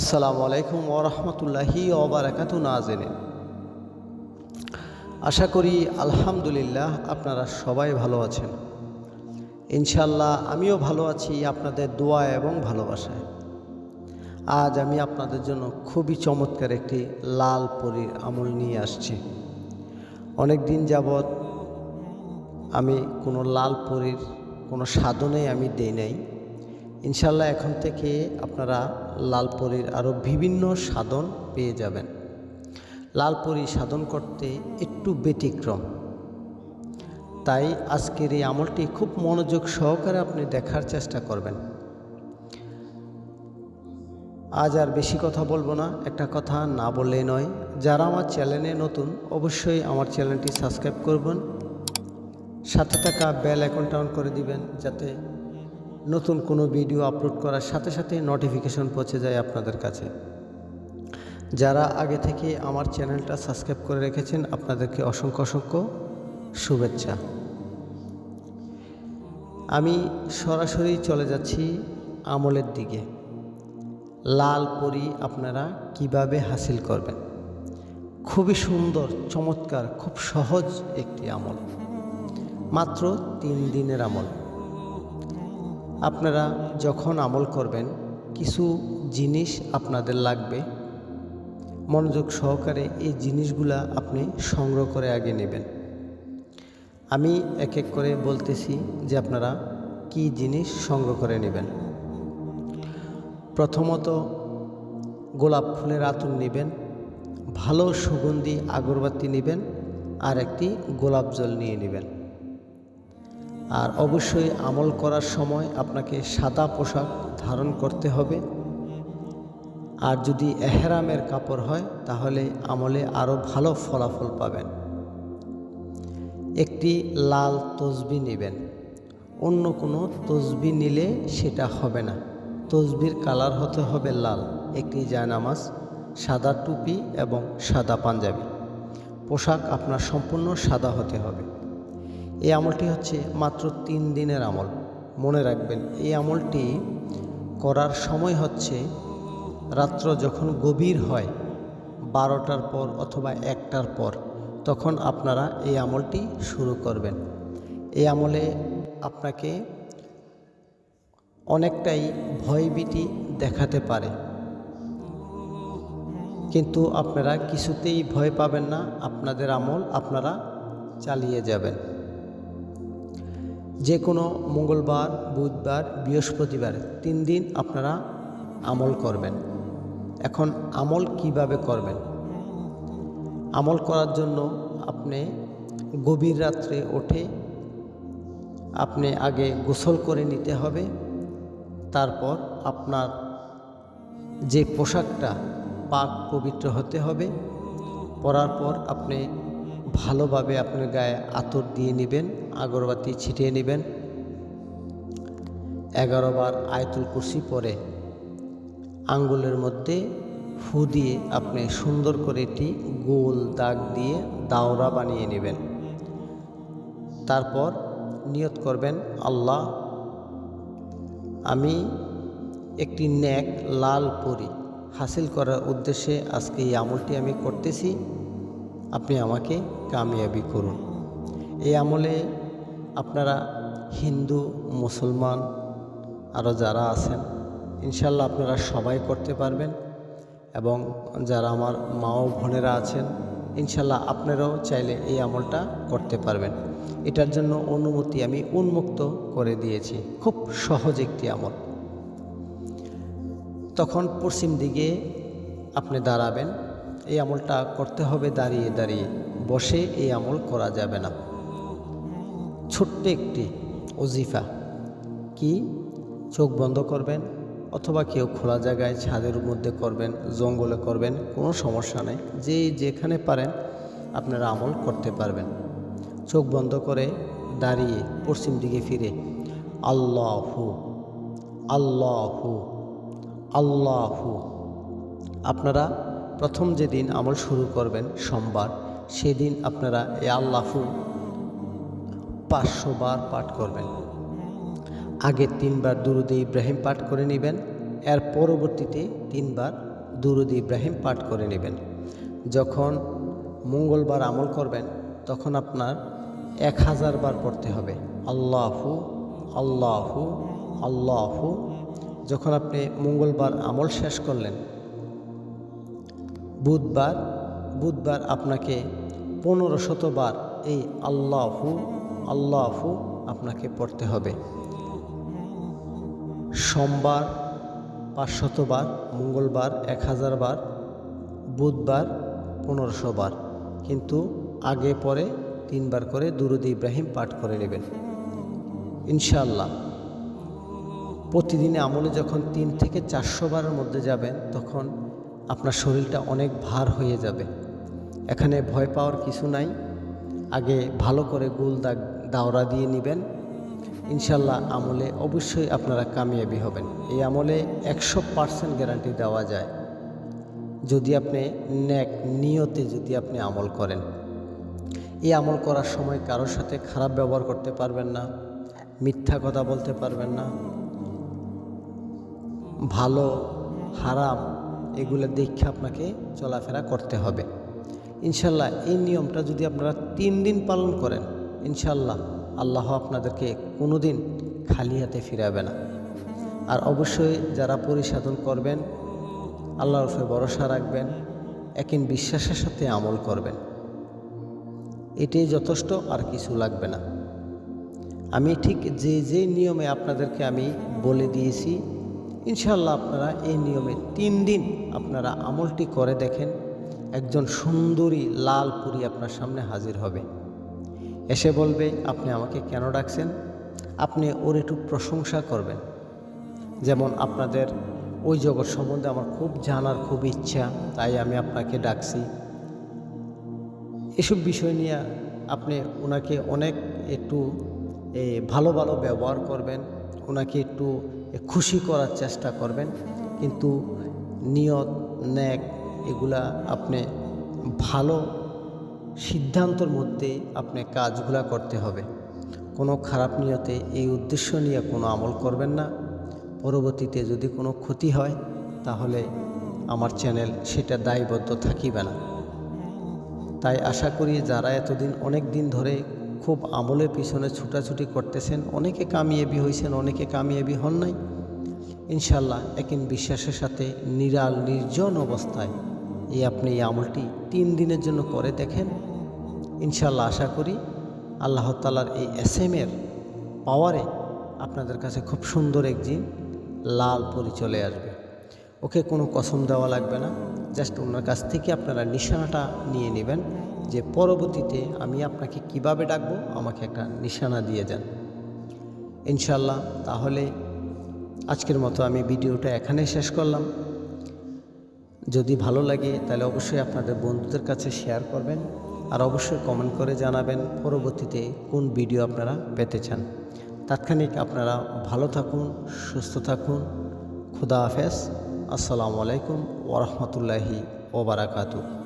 আসসালামু আলাইকুম ওরহমতুল্লাহি ওবরাকাত নাজেনে আশা করি আলহামদুলিল্লাহ আপনারা সবাই ভালো আছেন। ইনশাল্লাহ আমিও ভালো আছি আপনাদের দোয়া এবং ভালোবাসায়। আজ আমি আপনাদের জন্য খুবই চমৎকার একটি লাল পরীর আমল নিয়ে আসছি। অনেক দিন যাবৎ আমি কোনো লাল পরীর কোনো সাধনে আমি দেই নাই। ইনশাল্লাহ এখন থেকে আপনারা লাল পরীর আরও বিভিন্ন সাধন পেয়ে যাবেন। লাল পরী সাধন করতে একটু ব্যতিক্রম। তাই আজকের এই আমলটি খুব মনোযোগ সহকারে আপনি দেখার চেষ্টা করবেন। আজ আর বেশি কথা বলব না, একটা কথা না বললেই নয়। যারা আমার চ্যানেলে নতুন, অবশ্যই আমার চ্যানেলটি সাবস্ক্রাইব করবেন। সাথে থাকা বেল অ্যাকাউন্ট অন করে দিবেন, যাতে নতুন কোনো ভিডিও আপলোড করার সাথে সাথে নোটিফিকেশন পৌঁছে যায় আপনাদের কাছে। যারা আগে থেকে আমার চ্যানেলটা সাবস্ক্রাইব করে রেখেছেন, আপনাদেরকে অসংখ্য অসংখ্য শুভেচ্ছা। আমি সরাসরি চলে যাচ্ছি আমলের দিকে। লাল পরি আপনারা কীভাবে হাসিল করবেন? খুবই সুন্দর, চমৎকার, খুব সহজ একটি আমল। মাত্র তিন দিনের আমল। আপনারা যখন আমল করবেন, কিছু জিনিস আপনাদের লাগবে। মনোযোগ সহকারে এই জিনিসগুলা আপনি সংগ্রহ করে আগে নেবেন। আমি এক এক করে বলতেছি যে আপনারা কি জিনিস সংগ্রহ করে নেবেন। প্রথমত গোলাপ ফুলের আতুর নেবেন, ভালো সুগন্ধি আগরবাতি নেবেন আর একটি গোলাপ জল নিয়ে নেবেন। আর অবশ্যই আমল করার সময় আপনাকে সাদা পোশাক ধারণ করতে হবে। আর যদি এহরামের কাপড় হয়, তাহলে আমলে আরও ভালো ফলাফল পাবেন। একটি লাল তসবি নেবেন। অন্য কোনো তসবি নিলে সেটা হবে না। তসবির কালার হতে হবে লাল। একটি জায়নামাজ, সাদা টুপি এবং সাদা পাঞ্জাবি। পোশাক আপনার সম্পূর্ণ সাদা হতে হবে। এই আমলটি হচ্ছে মাত্র তিন দিনের আমল। মনে রাখবেন, এই আমলটি করার সময় হচ্ছে রাত্র যখন গভীর হয়, বারোটার পর অথবা একটার পর, তখন আপনারা এই আমলটি শুরু করবেন। এই আমলে আপনাকে অনেকটাই ভয়ভীতি দেখাতে পারে। কিন্তু আপনারা কিছুতেই ভয় পাবেন না, আপনাদের আমল আপনারা চালিয়ে যাবেন। যে কোনো মঙ্গলবার, বুধবার, বৃহস্পতিবার তিন দিন আপনারা আমল করবেন। এখন আমল কীভাবে করবেন? আমল করার জন্য আপনি গভীর রাত্রে ওঠে আপনি আগে গোসল করে নিতে হবে। তারপর আপনার যে পোশাকটা পাক পবিত্র হতে হবে। পরার পর আপনি ভালোভাবে আপনার গায়ে আতর দিয়ে নেবেন, আগরবাতি ছিটিয়ে নেবেন। এগারো বার আয়তুল কুরসি পরে আঙ্গুলের মধ্যে ফু দিয়ে আপনি সুন্দর করে এটি গোল দাগ দিয়ে দাওরা বানিয়ে নেবেন। তারপর নিয়ত করবেন, আল্লাহ, আমি একটি ন্যাক লাল পরি হাসিল করার উদ্দেশ্যে আজকে এই আমলটি আমি করতেছি। আপনি আমাকে কামিয়াবি করুন। এই আমলে আপনারা হিন্দু, মুসলমান আরও যারা আছেন, ইনশাল্লাহ আপনারা সবাই করতে পারবেন এবং যারা আমার মা ও বোনেরা আছেন, ইনশাল্লাহ আপনারাও চাইলে এই আমলটা করতে পারবেন। এটার জন্য অনুমতি আমি উন্মুক্ত করে দিয়েছি। খুব সহজ একটি আমল। তখন পশ্চিম দিকে আপনি দাঁড়াবেন। এই আমলটা করতে হবে, দাঁড়িয়ে দাঁড়িয়ে বসে এই আমল করা যাবে না। ছোট্ট একটি অজিফা কি? চোখ বন্ধ করবেন অথবা কেউ খোলা জায়গায় ছাদের মধ্যে করবেন, জঙ্গলে করবেন, কোনো সমস্যা নেই। যে যেখানে পারেন আপনারা আমল করতে পারবেন। চোখ বন্ধ করে দাঁড়িয়ে পশ্চিম দিকে ফিরে। আল্লাহু আল্লাহু আল্লাহু। আপনারা প্রথম যেদিন আমল শুরু করবেন সোমবার, সেদিন আপনারা এ আল্লাহু পাঁচশো বার পাঠ করবেন। আগে তিনবার দুরুদে ইব্রাহিম পাঠ করে নেবেন, এর পরবর্তীতে তিনবার দুরুদ ইব্রাহিম পাঠ করে নেবেন। যখন মঙ্গলবার আমল করবেন, তখন আপনার এক হাজার বার পড়তে হবে, আল্লাহু আল্লাহু আল্লাহু। যখন আপনি মঙ্গলবার আমল শেষ করলেন বুধবার বুধবার আপনাকে পনেরো শতবার এই আল্লাহু আল্লাহু আপনাকে পড়তে হবে। সোমবার পাঁচশতবার মঙ্গলবার এক হাজার বার, বুধবার পনেরোশো বার। কিন্তু আগে পরে তিনবার করে দুরুদ ইব্রাহিম পাঠ করে নেবেন। ইনশাআল্লাহ। প্রতিদিনে আমলে যখন তিন থেকে চারশো বারের মধ্যে যাবেন, তখন আপনার শরীরটা অনেক ভার হয়ে যাবে। এখানে ভয় পাওয়ার কিছু নাই। আগে ভালো করে গোল দাগ, দাওরা দিয়ে নেবেন। ইনশাল্লাহ আমলে অবশ্যই আপনারা কামিয়াবি হবেন। এই আমলে একশো পার্সেন্ট গ্যারান্টি দেওয়া যায়। যদি আপনি ন্যাক নিয়তে যদি আপনি আমল করেন। এই আমল করার সময় কারোর সাথে খারাপ ব্যবহার করতে পারবেন না, মিথ্যা কথা বলতে পারবেন না। ভালো, হারাম এগুলো দেখে আপনাকে চলাফেরা করতে হবে। ইনশাল্লাহ এই নিয়মটা যদি আপনারা তিন দিন পালন করেন, ইনশাল্লাহ আল্লাহ আপনাদেরকে কোনো দিন খালি হাতে ফিরাবে না। আর অবশ্যই যারা পরিসাধন করবেন, আল্লাহর উপরে ভরসা রাখবেন, একিন বিশ্বাসের সাথে আমল করবেন। এটাই যথেষ্ট, আর কিছু লাগবে না। আমি ঠিক যে যে নিয়মে আপনাদেরকে আমি বলে দিয়েছি ইনশাল্লাহ আপনারা এই নিয়মে তিন দিন আপনারা আমলটি করে দেখেন, একজন সুন্দরী লাল পুরি আপনার সামনে হাজির হবে। এসে বলবে, আপনি আমাকে কেন ডাকছেন? আপনি ওর একটু প্রশংসা করবেন। যেমন আপনাদের ওই জগৎ সম্বন্ধে আমার খুব জানার খুব ইচ্ছা, তাই আমি আপনাকে ডাকছি। এসব বিষয় নিয়ে আপনি ওনাকে অনেক একটু ভালো ভালো ব্যবহার করবেন। ওনাকে একটু খুশি করার চেষ্টা করবেন, কিন্তু নিয়ত, ন্যাক এগুলা আপনি ভালো সিদ্ধান্তর মধ্যে আপনি কাজগুলা করতে হবে। কোনো খারাপ নিয়তে এই উদ্দেশ্য নিয়ে কোনো আমল করবেন না। পরবর্তীতে যদি কোনো ক্ষতি হয়, তাহলে আমার চ্যানেল সেটা দায়বদ্ধ থাকিবে না। তাই আশা করি যারা এতদিন অনেক দিন ধরে খুব আমলের পিছনে ছুটাছুটি করতেছেন। অনেকে কামিয়াবি হয়েছেন অনেকে কামিয়াবি হন নাই। ইনশাল্লাহ একিন বিশ্বাসের সাথে নিরাল, নির্জন অবস্থায় এই আপনি এই আমলটি তিন দিনের জন্য করে দেখেন। ইনশাল্লাহ আশা করি আল্লাহ তালার এই এস এম এর পাওয়ারে আপনাদের কাছে খুব সুন্দর এক একদিন লাল পরি চলে আসবে। ওকে কোনো কসম দেওয়া লাগবে না। জাস্ট ওনার কাছ থেকে আপনারা নিশানাটা নিয়ে নেবেন। যে পরবর্তীতে আমি আপনাকে কীভাবে ডাকবো, আমাকে একটা নিশানা দিয়ে যান। ইনশাল্লাহ তাহলে আজকের মতো আমি ভিডিওটা এখানেই শেষ করলাম। যদি ভালো লাগে, তাহলে অবশ্যই আপনাদের বন্ধুদের কাছে শেয়ার করবেন আর অবশ্যই কমেন্ট করে জানাবেন পরবর্তীতে কোন ভিডিও আপনারা পেতে চান। তাৎক্ষণিক আপনারা ভালো থাকুন, সুস্থ থাকুন। খুদা হাফেজ। আসসালামু আলাইকুম ওরহমতুল্লাহি ওবরাকাতু